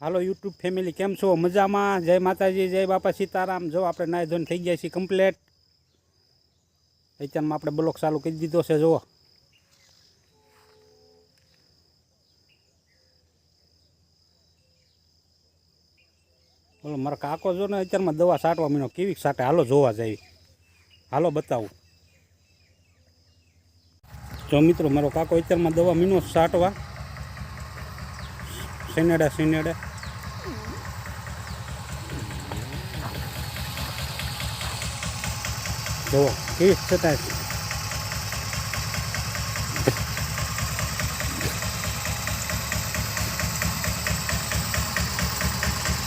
હાલો YouTube family, કેમ છો? મજામાં? જય માતાજી, જય બાપા સીતારામ. જો આપણે નાય ધોઈને થઈ ગયા છીએ કમ્પ્લેટ. અત્યારમાં આપણે બ્લોક ચાલુ કરી દીધો છે, જુઓ. બોલો મારા કાકો જો ને અત્યારમાં દવા છાંટવા મીનો, કેવી છાંટે? હાલો જોવા જાય હાલો બતાવું. જો મિત્રો, મારો કાકો અત્યારમાં દવા મીનો છાંટવા શેનેડા શેનેડા જુઓ, કેવી છતાં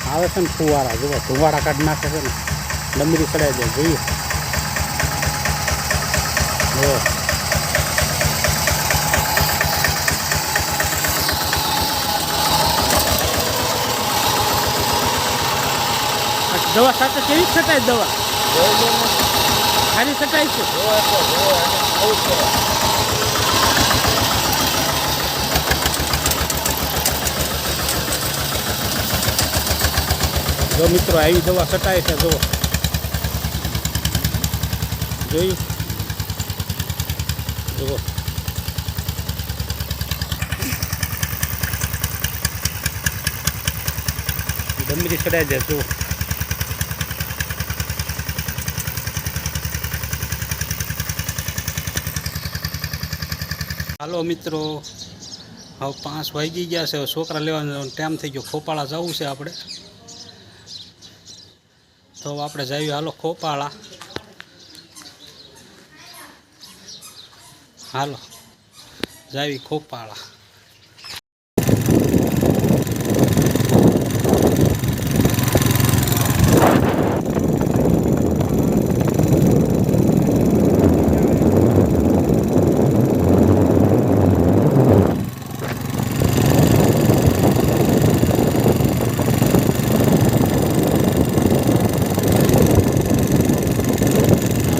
આવે છે ને ફુવારા, જુઓ, ફુવારા કાઢી નાખે છે ને. ડમરી ચડાઈ દે, જોઈએ. જુઓ. દવા સાથે કેવી છટાય દવા? સારી છટાય છે જો મિત્રો, આવી દવા છટાય છે જો જોયું? જુઓ. ડમરી ચડાઈ દે જુઓ. હાલો મિત્રો, હવે પાંચ વાગી ગયા છે છોકરા લેવાનો ટાઈમ થઈ ગયો. ખોપાળા જવું છે આપણે. તો આપણે જઈએ. હાલો, ખોપાળા. હાલો જાવી ખોપાળા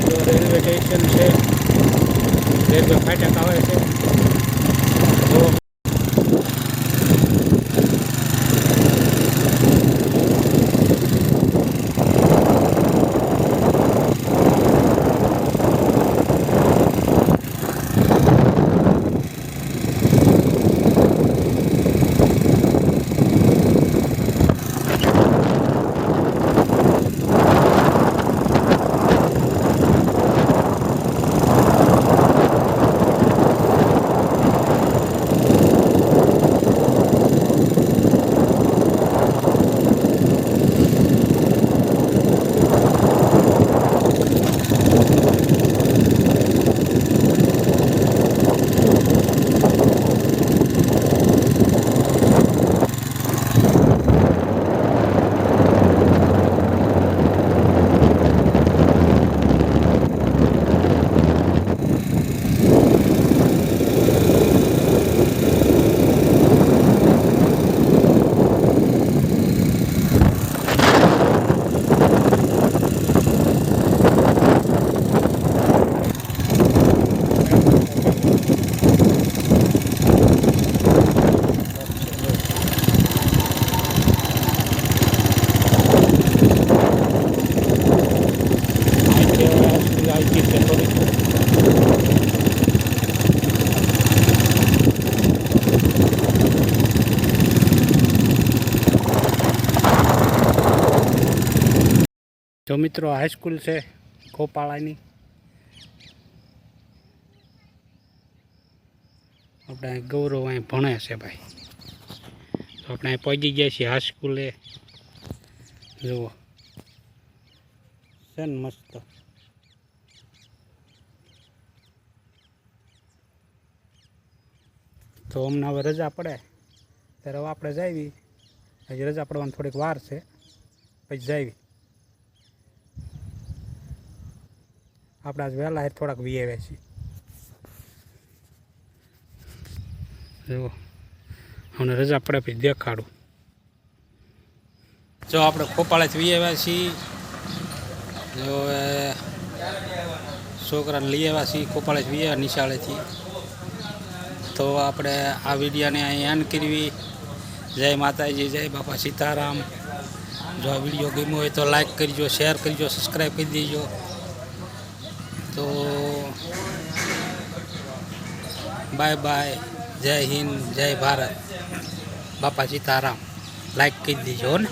જો રેલવે સ્ટેશન છે રેલવે ફાટક આવે છે જો અહીંથી અહીંથી છે થોડીક જો મિત્રો હાઈસ્કૂલ છે, ગોપાળાની. આપણે ગૌરવ અહીં ભણે છે ભાઈ. તો આપણે અહીં પહોંચી ગયા છીએ હાઈસ્કૂલે જુઓ. છે ને મસ્ત. તો અમને હવે રજા પડે. ત્યારે હવે આપણે જાવી હજી રજા પડવાની થોડીક વાર છે. પછી જાવી આપણે વહેલા હે થોડાક વી છે જુઓ. અમને રજા પડે પછી દેખાડું. જો આપણે ખોપાળેથી વી આવ્યા છીએ. જો છોકરાને લઈ આવ્યા છીએ ખોપાળેથી વી આવ્યા નિશાળેથી. તો આપણે આ વિડીયોને અહીં એન્ડ કરવી. જય માતાજી, જય બાપા સીતારામ. જો આ વીડિયો ગમ્યો હોય તો લાઈક કરજો શેર કરજો સબસ્ક્રાઈબ કરી દેજો. તો બાય બાય જય હિન્દ જય ભારત. બાપા સીતારામ લાઈક કરી દેજો ને.